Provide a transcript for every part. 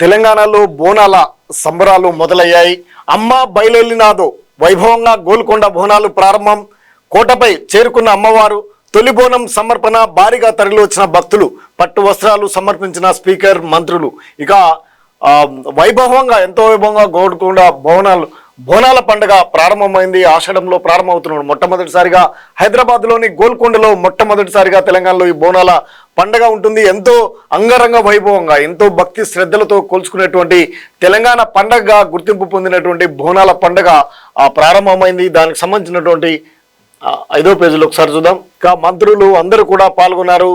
తెలంగాణలో బోనాల సంబరాలు మొదలయ్యాయి. అమ్మ బయలెల్లినాదో వైభవంగా గోల్కొండ బోనాలు ప్రారంభం. కోటపై చేరుకున్న అమ్మవారు తొలి బోనం సమర్పణ భారీగా తరలి వచ్చిన భక్తులు పట్టు వస్త్రాలు సమర్పించిన స్పీకర్ మంత్రులు. ఇక వైభవంగా ఎంతో వైభవంగా గోల్కొండ బోనాలు బోనాల పండుగ ప్రారంభమైంది. ఆషాఢంలో ప్రారంభమవుతున్నాడు మొట్టమొదటిసారిగా హైదరాబాద్లోని గోల్కొండలో మొట్టమొదటిసారిగా తెలంగాణలో ఈ బోనాల పండగ ఉంటుంది. ఎంతో అంగరంగ వైభవంగా ఎంతో భక్తి శ్రద్ధలతో కొలుచుకునేటువంటి తెలంగాణ పండగగా గుర్తింపు పొందినటువంటి బోనాల పండగ ఆ ప్రారంభమైంది. దానికి సంబంధించినటువంటి ఐదో పేజీలో ఒకసారి చూద్దాం. ఇంకా మంత్రులు అందరూ కూడా పాల్గొన్నారు.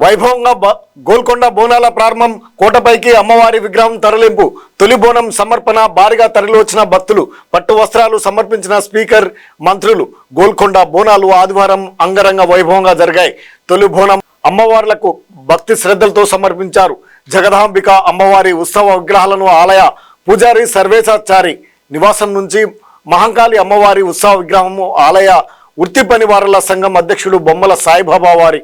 వైభవంగా బ- గోల్కొండ బోనాల ప్రారంభం కోటపైకి అమ్మవారి విగ్రహం తరలింపు తొలి బోనం సమర్పణ భారీగా తరలివచ్చిన భక్తులు పట్టు వస్త్రాలు సమర్పించిన స్పీకర్ మంత్రులు. గోల్కొండ బోనాలు ఆదివారం అంగరంగ వైభవంగా జరిగాయి. తొలి బోనం అమ్మవార్లకు భక్తి శ్రద్ధలతో సమర్పించారు. జగదాంబిక అమ్మవారి ఉత్సవ విగ్రహాలను ఆలయ పూజారి సర్వేశాచారి నివాసం నుంచి మహంకాళి అమ్మవారి ఉత్సవ విగ్రహము ఆలయ వృత్తి పనివారుల సంఘం అధ్యక్షుడు బొమ్మల సాయిబాబా వారి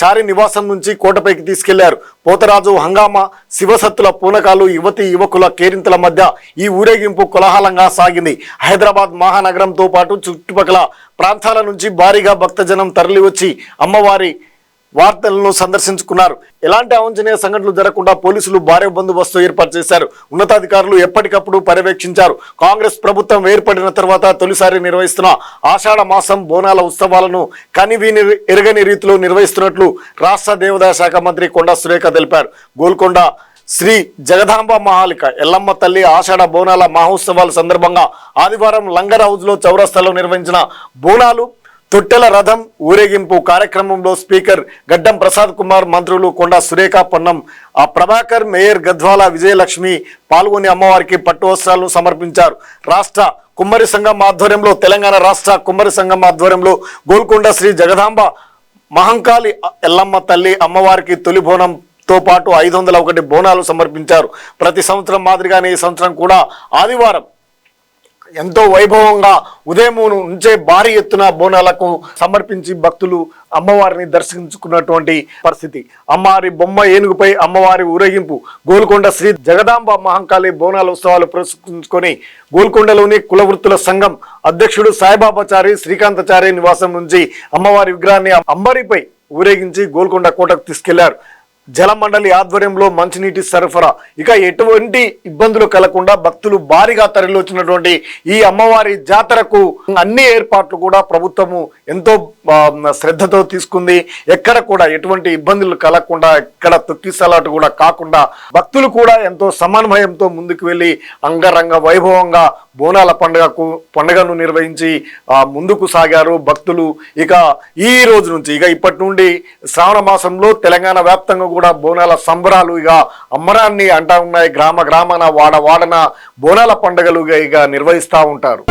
చారి నివాసం నుంచి కోటపైకి తీసుకెళ్ళారు. పోతరాజు హంగామా శివసత్తుల పూనకాలు యువతి యువకుల కేరింతల మధ్య ఈ ఊరేగింపు కోలాహలంగా సాగింది. హైదరాబాద్ మహానగరంతో పాటు చుట్టుపక్కల ప్రాంతాల నుంచి భారీగా భక్తజనం తరలివచ్చి అమ్మవారి వార్తలను సందర్శించుకున్నారు. ఎలాంటి అవంచనీయ సంఘటనలు జరగకుండా పోలీసులు భారీ బందోబస్తు ఏర్పాటు చేశారు. ఉన్నతాధికారులు ఎప్పటికప్పుడు పర్యవేక్షించారు. కాంగ్రెస్ ప్రభుత్వం ఏర్పడిన తర్వాత తొలిసారి నిర్వహిస్తున్న ఆషాఢ మాసం బోనాల ఉత్సవాలను కనివీని ఎరగని రీతిలో నిర్వహిస్తున్నట్లు రాష్ట్ర దేవాదాయ శాఖ మంత్రి కొండా సురేఖ తెలిపారు. గోల్కొండ శ్రీ జగదాంబ మహాలిక ఎల్లమ్మ తల్లి ఆషాఢ బోనాల మహోత్సవాల సందర్భంగా ఆదివారం లంగర్ హౌజ్లో చౌరస్తాలో నిర్వహించిన బోనాలు తొట్టెల రథం ఊరేగింపు కార్యక్రమంలో స్పీకర్ గడ్డం ప్రసాద్ కుమార్ మంత్రులు కొండా సురేఖ పొన్నం ఆ ప్రభాకర్ మేయర్ గద్వాల విజయలక్ష్మి పాల్గొని అమ్మవారికి పట్టు వస్త్రాలను సమర్పించారు. రాష్ట్ర కుమ్మరి సంఘం ఆధ్వర్యంలో తెలంగాణ రాష్ట్ర కుమ్మరి సంఘం ఆధ్వర్యంలో గోల్కొండ శ్రీ జగదాంబ మహంకాళి ఎల్లమ్మ తల్లి అమ్మవారికి తొలి బోనంతో పాటు ఐదు వందల ఒకటి బోనాలు సమర్పించారు. ప్రతి సంవత్సరం మాదిరిగానే ఈ సంవత్సరం కూడా ఆదివారం ఎంతో వైభవంగా ఉదయం నుంచే భారీ ఎత్తున బోనాలకు సమర్పించి భక్తులు అమ్మవారిని దర్శించుకున్నటువంటి పరిస్థితి. అమ్మవారి బొమ్మ ఏనుగుపై అమ్మవారి ఊరేగింపు గోల్కొండ శ్రీ జగదాంబ మహంకాళి బోనాల ఉత్సవాలు పురస్కరించుకొని గోల్కొండలోని కులవృత్తుల సంఘం అధ్యక్షుడు సాయిబాబాచారి శ్రీకాంతచారి నివాసం నుంచి అమ్మవారి విగ్రహాన్ని అంబరిపై ఊరేగించి గోల్కొండ కోటకు తీసుకెళ్ళారు. జలమండలి ఆధ్వర్యంలో మంచినీటి సరఫరా. ఇక ఎటువంటి ఇబ్బందులు కలగకుండా భక్తులు భారీగా తరలివచ్చినటువంటి ఈ అమ్మవారి జాతరకు అన్ని ఏర్పాట్లు కూడా ప్రభుత్వము ఎంతో శ్రద్ధతో తీసుకుంది. ఎక్కడ కూడా ఎటువంటి ఇబ్బందులు కలగకుండా ఎక్కడ తొక్కిసలాటు కూడా కాకుండా భక్తులు కూడా ఎంతో సమన్వయంతో ముందుకు వెళ్ళి అంగరంగ వైభవంగా బోనాల పండుగకు పండుగను నిర్వహించి ముందుకు సాగారు భక్తులు. ఇక ఈ రోజు నుంచి ఇక ఇప్పటి నుండి శ్రావణ మాసంలో తెలంగాణ వ్యాప్తంగా కూడా బోనాల సంబరాలు ఇక అమ్మరాన్ని అంటా ఉన్నాయి. గ్రామ గ్రామాన వాడ వాడన బోనాల పండుగలుగా ఇక నిర్వహిస్తూ ఉంటారు.